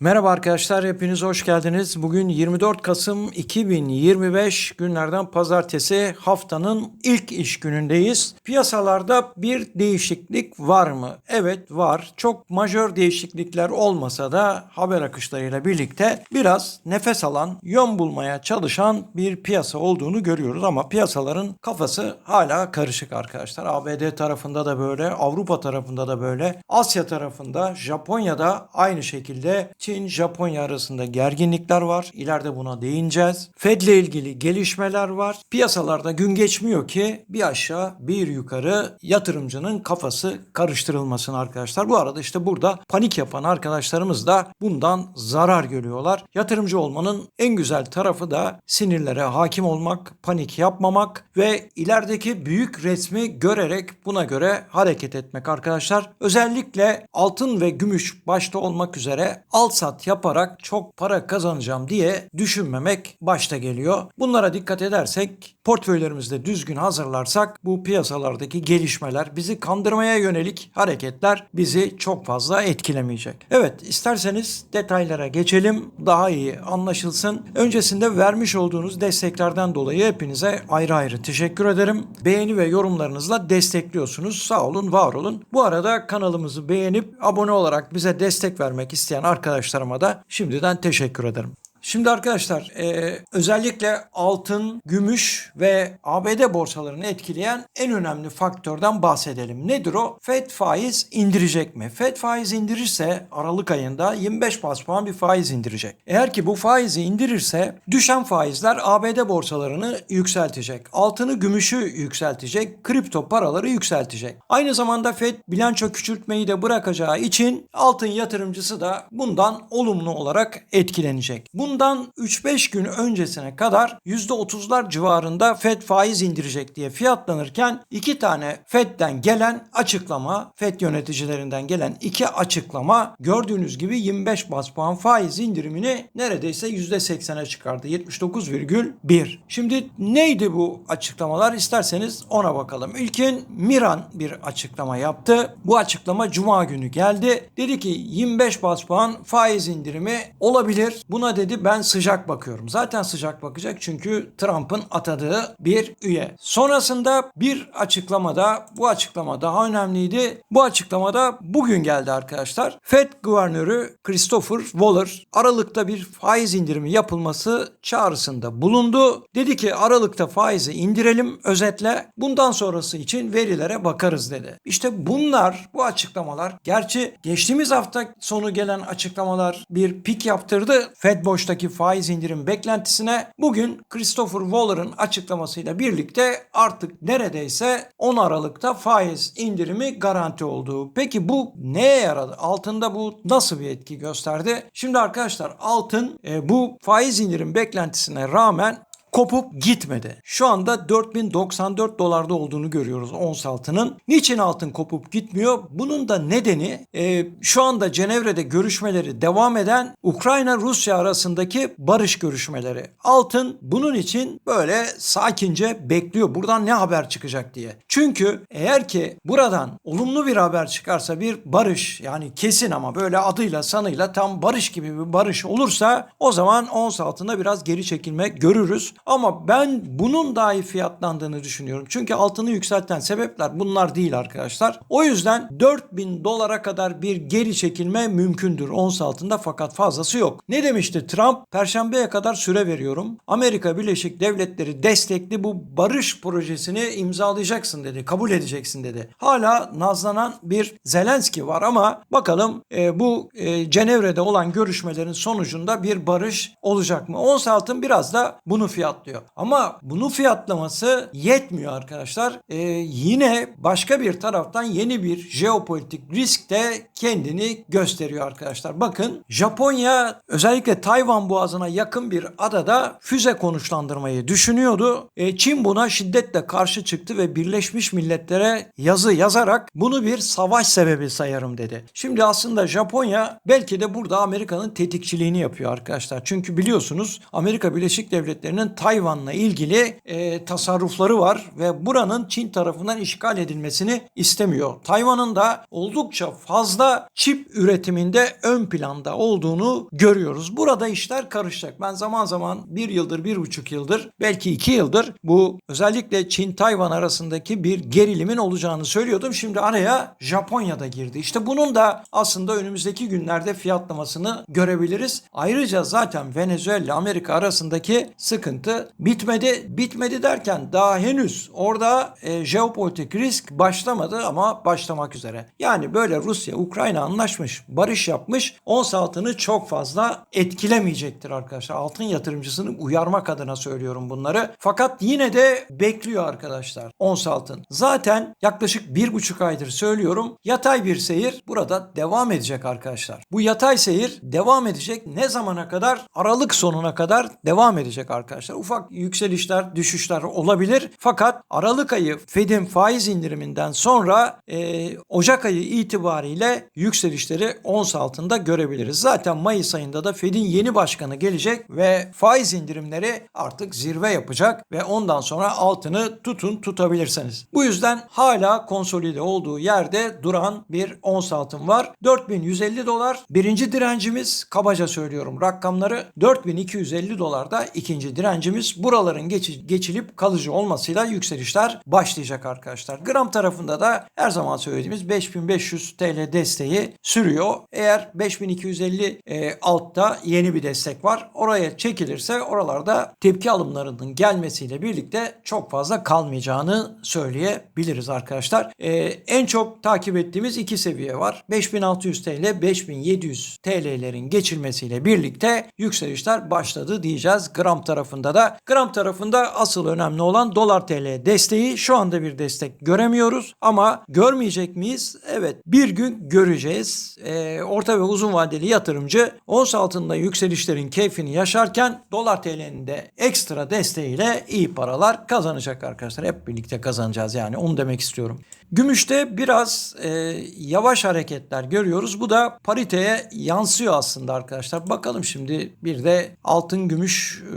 Merhaba arkadaşlar, hepiniz hoş geldiniz. Bugün 24 Kasım 2025 günlerden pazartesi haftanın ilk iş günündeyiz. Piyasalarda bir değişiklik var mı? Evet var. Çok majör değişiklikler olmasa da haber akışlarıyla birlikte biraz nefes alan, yön bulmaya çalışan bir piyasa olduğunu görüyoruz. Ama piyasaların kafası hala karışık arkadaşlar. ABD tarafında da böyle, Avrupa tarafında da böyle, Asya tarafında, Japonya'da aynı şekilde Çin, Japonya arasında gerginlikler var. İleride buna değineceğiz. Fed ile ilgili gelişmeler var. Piyasalarda gün geçmiyor ki bir aşağı bir yukarı yatırımcının kafası karıştırılmasın arkadaşlar. Bu arada işte burada panik yapan arkadaşlarımız da bundan zarar görüyorlar. Yatırımcı olmanın en güzel tarafı da sinirlere hakim olmak, panik yapmamak ve ilerideki büyük resmi görerek buna göre hareket etmek arkadaşlar. Özellikle altın ve gümüş başta olmak üzere al sat yaparak çok para kazanacağım diye düşünmemek başta geliyor. Bunlara dikkat edersek portföylerimizde düzgün hazırlarsak bu piyasalardaki gelişmeler bizi kandırmaya yönelik hareketler bizi çok fazla etkilemeyecek. Evet isterseniz detaylara geçelim daha iyi anlaşılsın. Öncesinde vermiş olduğunuz desteklerden dolayı hepinize ayrı ayrı teşekkür ederim. Beğeni ve yorumlarınızla destekliyorsunuz. Sağ olun, var olun. Bu arada kanalımızı beğenip abone olarak bize destek vermek isteyen arkadaşlarıma da şimdiden teşekkür ederim. Şimdi arkadaşlar e, özellikle altın, gümüş ve ABD borsalarını etkileyen en önemli faktörden bahsedelim. Nedir o? Fed faiz indirecek mi? Fed faiz indirirse Aralık ayında 25 bas puan bir faiz indirecek. Eğer ki bu faizi indirirse düşen faizler ABD borsalarını yükseltecek. Altını, gümüşü yükseltecek. Kripto paraları yükseltecek. Aynı zamanda Fed bilanço küçültmeyi de bırakacağı için altın yatırımcısı da bundan olumlu olarak etkilenecek. Bundan 3-5 gün öncesine kadar %30'lar civarında Fed faiz indirecek diye fiyatlanırken iki tane Fed'den gelen açıklama, Fed yöneticilerinden gelen iki açıklama gördüğünüz gibi 25 bas puan faiz indirimini neredeyse %80'e çıkardı. 79,1. Şimdi neydi bu açıklamalar? İsterseniz ona bakalım. İlkin Miran bir açıklama yaptı. Bu açıklama cuma günü geldi. Dedi ki 25 bas puan faiz indirimi olabilir. Buna dedi ben sıcak bakıyorum. Zaten sıcak bakacak çünkü Trump'ın atadığı bir üye. Sonrasında bir açıklamada bu açıklama daha önemliydi. Bu açıklamada bugün geldi arkadaşlar. Fed Guvernörü Christopher Waller Aralık'ta bir faiz indirimi yapılması çağrısında bulundu. Dedi ki Aralık'ta faizi indirelim özetle. Bundan sonrası için verilere bakarız dedi. İşte bunlar bu açıklamalar gerçi geçtiğimiz hafta sonu gelen açıklamalar bir pik yaptırdı. Fed boştaki faiz indirim beklentisine bugün Christopher Waller'ın açıklamasıyla birlikte artık neredeyse 10 Aralık'ta faiz indirimi garanti oldu. Peki bu neye yaradı? Altında bu nasıl bir etki gösterdi? Şimdi arkadaşlar altın e, bu faiz indirim beklentisine rağmen kopup gitmedi. Şu anda 4094 dolarda olduğunu görüyoruz ons altının. Niçin altın kopup gitmiyor? Bunun da nedeni e, şu anda Cenevre'de görüşmeleri devam eden Ukrayna-Rusya arasındaki barış görüşmeleri. Altın bunun için böyle sakince bekliyor. Buradan ne haber çıkacak diye. Çünkü eğer ki buradan olumlu bir haber çıkarsa bir barış yani kesin ama böyle adıyla sanıyla tam barış gibi bir barış olursa o zaman ons altında biraz geri çekilme görürüz. Ama ben bunun dahi fiyatlandığını düşünüyorum. Çünkü altını yükselten sebepler bunlar değil arkadaşlar. O yüzden 4000 dolara kadar bir geri çekilme mümkündür ons altında fakat fazlası yok. Ne demişti Trump? Perşembeye kadar süre veriyorum. Amerika Birleşik Devletleri destekli bu barış projesini imzalayacaksın dedi. Kabul edeceksin dedi. Hala nazlanan bir Zelenski var ama bakalım e, bu e, Cenevre'de olan görüşmelerin sonucunda bir barış olacak mı? Ons altın biraz da bunu fiyatlıyor. Ama bunu fiyatlaması yetmiyor arkadaşlar. E, yine başka bir taraftan yeni bir jeopolitik risk de kendini gösteriyor arkadaşlar. Bakın Japonya özellikle Tayvan boğazına yakın bir adada füze konuşlandırmayı düşünüyordu. E, Çin buna şiddetle karşı çıktı ve Birleşmiş Milletler'e yazı yazarak bunu bir savaş sebebi sayarım dedi. Şimdi aslında Japonya belki de burada Amerika'nın tetikçiliğini yapıyor arkadaşlar. Çünkü biliyorsunuz Amerika Birleşik Devletleri'nin Tayvan'la ilgili e, tasarrufları var ve buranın Çin tarafından işgal edilmesini istemiyor. Tayvan'ın da oldukça fazla çip üretiminde ön planda olduğunu görüyoruz. Burada işler karışacak. Ben zaman zaman bir yıldır, bir buçuk yıldır, belki iki yıldır bu özellikle Çin-Tayvan arasındaki bir gerilimin olacağını söylüyordum. Şimdi araya Japonya'da girdi. İşte bunun da aslında önümüzdeki günlerde fiyatlamasını görebiliriz. Ayrıca zaten Venezuela Amerika arasındaki sıkıntı bitmedi. Bitmedi derken daha henüz orada e, jeopolitik risk başlamadı ama başlamak üzere. Yani böyle Rusya Ukrayna anlaşmış, barış yapmış. Ons altını çok fazla etkilemeyecektir arkadaşlar. Altın yatırımcısını uyarmak adına söylüyorum bunları. Fakat yine de bekliyor arkadaşlar ons altın. Zaten yaklaşık bir buçuk aydır söylüyorum. Yatay bir seyir burada devam edecek arkadaşlar. Bu yatay seyir devam edecek. Ne zamana kadar? Aralık sonuna kadar devam edecek arkadaşlar. Ufak yükselişler, düşüşler olabilir. Fakat Aralık ayı Fed'in faiz indiriminden sonra e, Ocak ayı itibariyle yükselişleri ons altında görebiliriz. Zaten Mayıs ayında da Fed'in yeni başkanı gelecek ve faiz indirimleri artık zirve yapacak ve ondan sonra altını tutun tutabilirsiniz. Bu yüzden hala konsolide olduğu yerde duran bir ons altın var. 4150 dolar birinci direncimiz kabaca söylüyorum rakamları 4250 dolarda ikinci direncimiz buraların geçi, geçilip kalıcı olmasıyla yükselişler başlayacak arkadaşlar. Gram tarafında da her zaman söylediğimiz 5500 TL desteği sürüyor. Eğer 5250 e, altta yeni bir destek var. Oraya çekilirse oralarda tepki alımlarının gelmesiyle birlikte çok fazla kalmayacağını söyleyebiliriz arkadaşlar. E, en çok takip ettiğimiz iki seviye var. 5600 TL, 5700 TL'lerin geçilmesiyle birlikte yükselişler başladı diyeceğiz. Gram tarafında da. Gram tarafında asıl önemli olan dolar TL desteği. Şu anda bir destek göremiyoruz ama görmeyecek miyiz? Evet bir gün göreceğiz. E, orta ve uzun vadeli yatırımcı ons altında yükselişlerin keyfini yaşarken dolar TL'nin de ekstra desteğiyle iyi paralar kazanacak arkadaşlar. Hep birlikte kazanacağız yani onu demek istiyorum. Gümüşte biraz e, yavaş hareketler görüyoruz. Bu da pariteye yansıyor aslında arkadaşlar. Bakalım şimdi bir de altın gümüş e,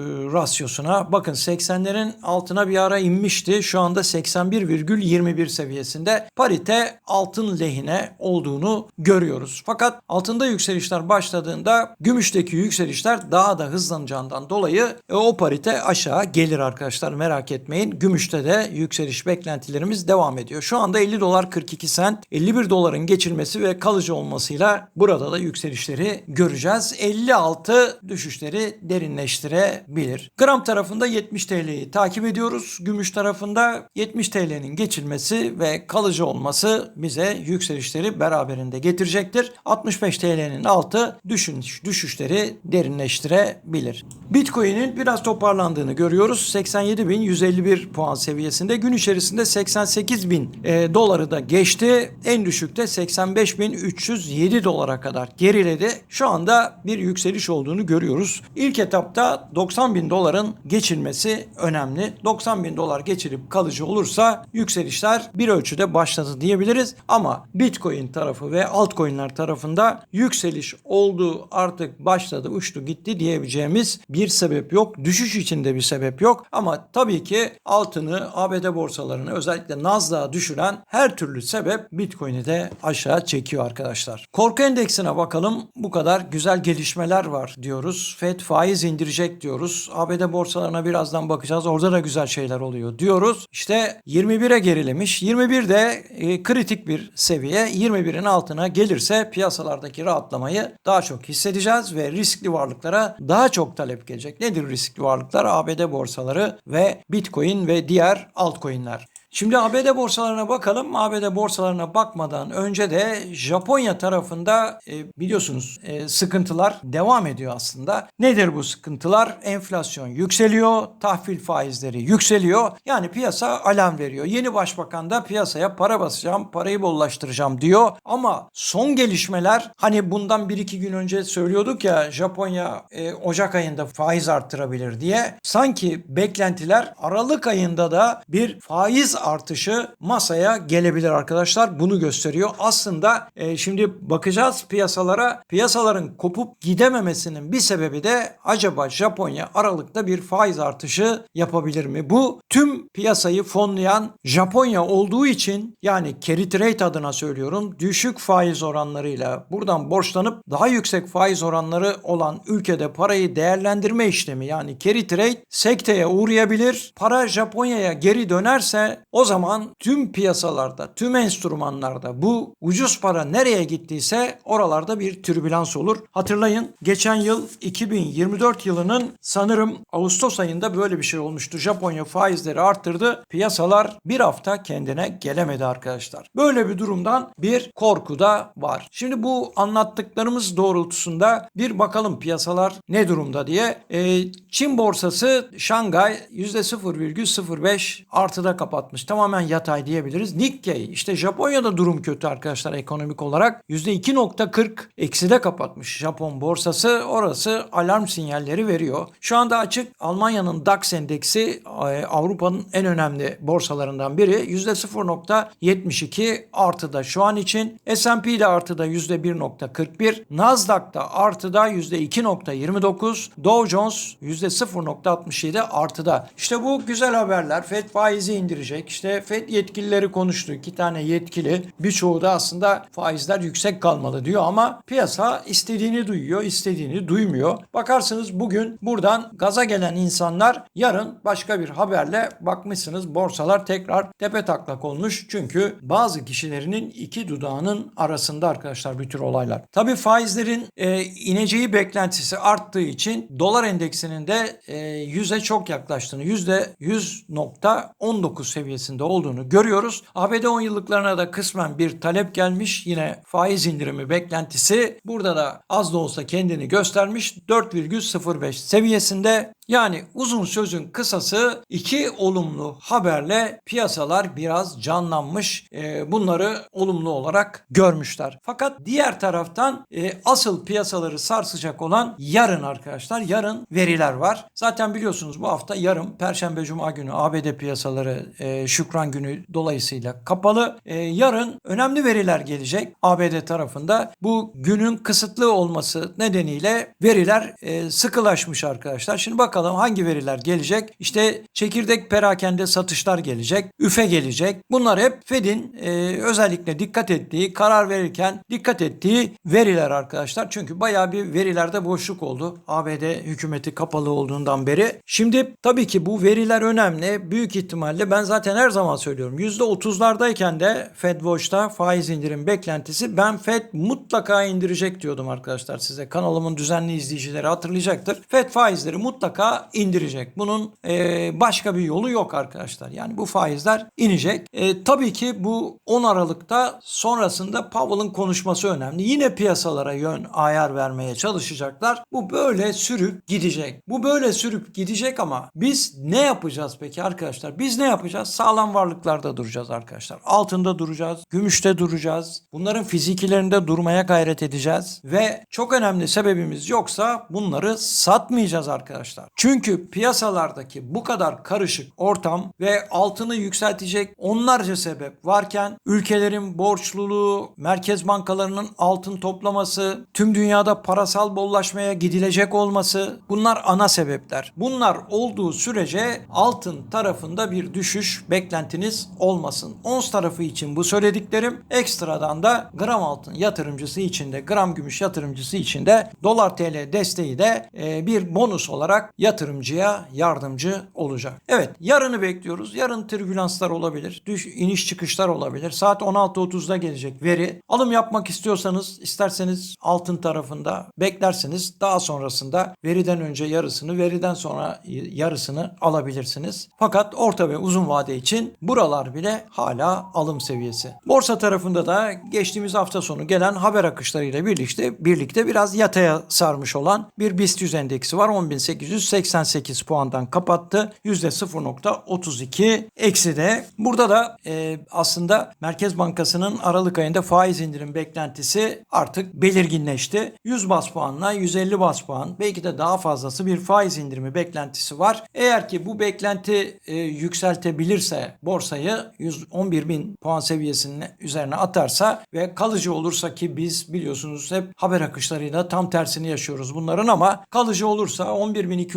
rasyosuna. Bakın 80'lerin altına bir ara inmişti. Şu anda 81,21 seviyesinde parite altın lehine olduğunu görüyoruz. Fakat altında yükselişler başladığında gümüşteki yükselişler daha da hızlanacağından dolayı e, o parite aşağı gelir arkadaşlar. Merak etmeyin. Gümüşte de yükseliş beklentilerimiz devam ediyor. Şu anda 50 dolar 42 sent 51 doların geçilmesi ve kalıcı olmasıyla burada da yükselişleri göreceğiz. 56 düşüşleri derinleştirebilir. Gram tarafında 70 TL'yi takip ediyoruz. Gümüş tarafında 70 TL'nin geçilmesi ve kalıcı olması bize yükselişleri beraberinde getirecektir. 65 TL'nin altı düşüş, düşüşleri derinleştirebilir. Bitcoin'in biraz toparlandığını görüyoruz. 87.151 puan seviyesinde. Gün içerisinde 88.000 e, doları da geçti. En düşükte 85.307 dolara kadar geriledi. Şu anda bir yükseliş olduğunu görüyoruz. İlk etapta 90.000 doların geçilmesi önemli. 90.000 dolar geçilip kalıcı olursa yükselişler bir ölçüde başladı diyebiliriz. Ama Bitcoin tarafı ve altcoin'ler tarafında yükseliş oldu artık başladı uçtu gitti diyebileceğimiz bir sebep yok. Düşüş içinde bir sebep yok. Ama tabii ki altını ABD borsalarını özellikle Nasdaq'a düşüren her türlü sebep Bitcoin'i de aşağı çekiyor arkadaşlar. Korku endeksine bakalım. Bu kadar güzel gelişmeler var diyoruz. Fed faiz indirecek diyoruz. ABD borsalarına birazdan bakacağız. Orada da güzel şeyler oluyor diyoruz. İşte 21'e gerilemiş. 21 de e, kritik bir seviye. 21'in altına gelirse piyasalardaki rahatlamayı daha çok hissedeceğiz ve riskli varlıklara daha çok talep gelecek. Nedir riskli varlıklar? ABD borsaları ve Bitcoin ve diğer altcoin'ler. Şimdi ABD borsalarına bakalım. ABD borsalarına bakmadan önce de Japonya tarafında e, biliyorsunuz e, sıkıntılar devam ediyor aslında. Nedir bu sıkıntılar? Enflasyon yükseliyor, tahvil faizleri yükseliyor. Yani piyasa alarm veriyor. Yeni başbakan da piyasaya para basacağım, parayı bollaştıracağım diyor. Ama son gelişmeler hani bundan 1-2 gün önce söylüyorduk ya Japonya e, Ocak ayında faiz arttırabilir diye. Sanki beklentiler Aralık ayında da bir faiz artışı masaya gelebilir arkadaşlar. Bunu gösteriyor. Aslında e, şimdi bakacağız piyasalara. Piyasaların kopup gidememesinin bir sebebi de acaba Japonya Aralık'ta bir faiz artışı yapabilir mi? Bu tüm piyasayı fonlayan Japonya olduğu için yani carry trade adına söylüyorum düşük faiz oranlarıyla buradan borçlanıp daha yüksek faiz oranları olan ülkede parayı değerlendirme işlemi yani carry trade sekteye uğrayabilir. Para Japonya'ya geri dönerse o zaman tüm piyasalarda, tüm enstrümanlarda bu ucuz para nereye gittiyse oralarda bir türbülans olur. Hatırlayın geçen yıl 2024 yılının sanırım Ağustos ayında böyle bir şey olmuştu. Japonya faizleri arttırdı. Piyasalar bir hafta kendine gelemedi arkadaşlar. Böyle bir durumdan bir korku da var. Şimdi bu anlattıklarımız doğrultusunda bir bakalım piyasalar ne durumda diye. Ee, Çin borsası Şangay %0,05 artıda kapatmış. Tamamen yatay diyebiliriz. Nikkei işte Japonya'da durum kötü arkadaşlar ekonomik olarak. %2.40 ekside kapatmış Japon borsası. Orası alarm sinyalleri veriyor. Şu anda açık Almanya'nın DAX endeksi e, Avrupa'nın en önemli borsalarından biri. %0.72 artıda şu an için. S&P de artıda %1.41. Nasdaq'ta artıda %2.29. Dow Jones %0.67 artıda. İşte bu güzel haberler. Fed faizi indirecek. İşte Fed yetkilileri konuştu. İki tane yetkili. Birçoğu da aslında faizler yüksek kalmalı diyor ama piyasa istediğini duyuyor, istediğini duymuyor. Bakarsınız bugün buradan gaza gelen insanlar yarın başka bir haberle bakmışsınız borsalar tekrar tepe taklak olmuş. Çünkü bazı kişilerinin iki dudağının arasında arkadaşlar bir tür olaylar. Tabii faizlerin e, ineceği beklentisi arttığı için dolar endeksinin de e, 100'e çok yaklaştığını, %100.19 seviyesinde olduğunu görüyoruz. ABD 10 yıllıklarına da kısmen bir talep gelmiş. Yine faiz indirimi beklentisi burada da az da olsa kendini göstermiş. 4,05 seviyesinde yani uzun sözün kısası iki olumlu haberle piyasalar biraz canlanmış. E, bunları olumlu olarak görmüşler. Fakat diğer taraftan e, asıl piyasaları sarsacak olan yarın arkadaşlar. Yarın veriler var. Zaten biliyorsunuz bu hafta yarın Perşembe Cuma günü ABD piyasaları e, Şükran günü dolayısıyla kapalı. E, yarın önemli veriler gelecek ABD tarafında. Bu günün kısıtlı olması nedeniyle veriler e, sıkılaşmış arkadaşlar. Şimdi bakalım bakalım hangi veriler gelecek? İşte çekirdek perakende satışlar gelecek, üfe gelecek. Bunlar hep Fed'in e, özellikle dikkat ettiği, karar verirken dikkat ettiği veriler arkadaşlar. Çünkü bayağı bir verilerde boşluk oldu. ABD hükümeti kapalı olduğundan beri. Şimdi tabii ki bu veriler önemli. Büyük ihtimalle ben zaten her zaman söylüyorum. %30'lardayken de Fed Watch'ta faiz indirim beklentisi ben Fed mutlaka indirecek diyordum arkadaşlar size. Kanalımın düzenli izleyicileri hatırlayacaktır. Fed faizleri mutlaka indirecek. Bunun e, başka bir yolu yok arkadaşlar. Yani bu faizler inecek. E, tabii ki bu 10 Aralık'ta sonrasında Powell'ın konuşması önemli. Yine piyasalara yön ayar vermeye çalışacaklar. Bu böyle sürüp gidecek. Bu böyle sürüp gidecek ama biz ne yapacağız peki arkadaşlar? Biz ne yapacağız? Sağlam varlıklarda duracağız arkadaşlar. Altında duracağız, gümüşte duracağız. Bunların fizikilerinde durmaya gayret edeceğiz ve çok önemli sebebimiz yoksa bunları satmayacağız arkadaşlar. Çünkü piyasalardaki bu kadar karışık ortam ve altını yükseltecek onlarca sebep varken ülkelerin borçluluğu, merkez bankalarının altın toplaması, tüm dünyada parasal bollaşmaya gidilecek olması bunlar ana sebepler. Bunlar olduğu sürece altın tarafında bir düşüş beklentiniz olmasın. Ons tarafı için bu söylediklerim ekstradan da gram altın yatırımcısı için de gram gümüş yatırımcısı için de dolar TL desteği de bir bonus olarak yatırımcıya yardımcı olacak. Evet yarını bekliyoruz. Yarın türbülanslar olabilir. Düş, iniş çıkışlar olabilir. Saat 16.30'da gelecek veri. Alım yapmak istiyorsanız isterseniz altın tarafında beklersiniz. Daha sonrasında veriden önce yarısını veriden sonra yarısını alabilirsiniz. Fakat orta ve uzun vade için buralar bile hala alım seviyesi. Borsa tarafında da geçtiğimiz hafta sonu gelen haber akışlarıyla birlikte birlikte biraz yataya sarmış olan bir BIST 100 endeksi var. 10.800 188 puandan kapattı. %0.32 eksi de. Burada da e, aslında Merkez Bankası'nın Aralık ayında faiz indirim beklentisi artık belirginleşti. 100 bas puanla 150 bas puan belki de daha fazlası bir faiz indirimi beklentisi var. Eğer ki bu beklenti e, yükseltebilirse borsayı 111 bin puan seviyesinin üzerine atarsa ve kalıcı olursa ki biz biliyorsunuz hep haber akışlarıyla tam tersini yaşıyoruz bunların ama kalıcı olursa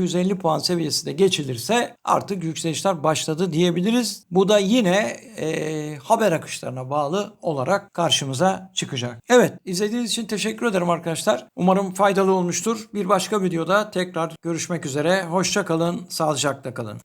11.250 puan seviyesi de geçilirse artık yükselişler başladı diyebiliriz. Bu da yine e, haber akışlarına bağlı olarak karşımıza çıkacak. Evet izlediğiniz için teşekkür ederim arkadaşlar. Umarım faydalı olmuştur. Bir başka videoda tekrar görüşmek üzere. Hoşça kalın, sağlıcakla kalın.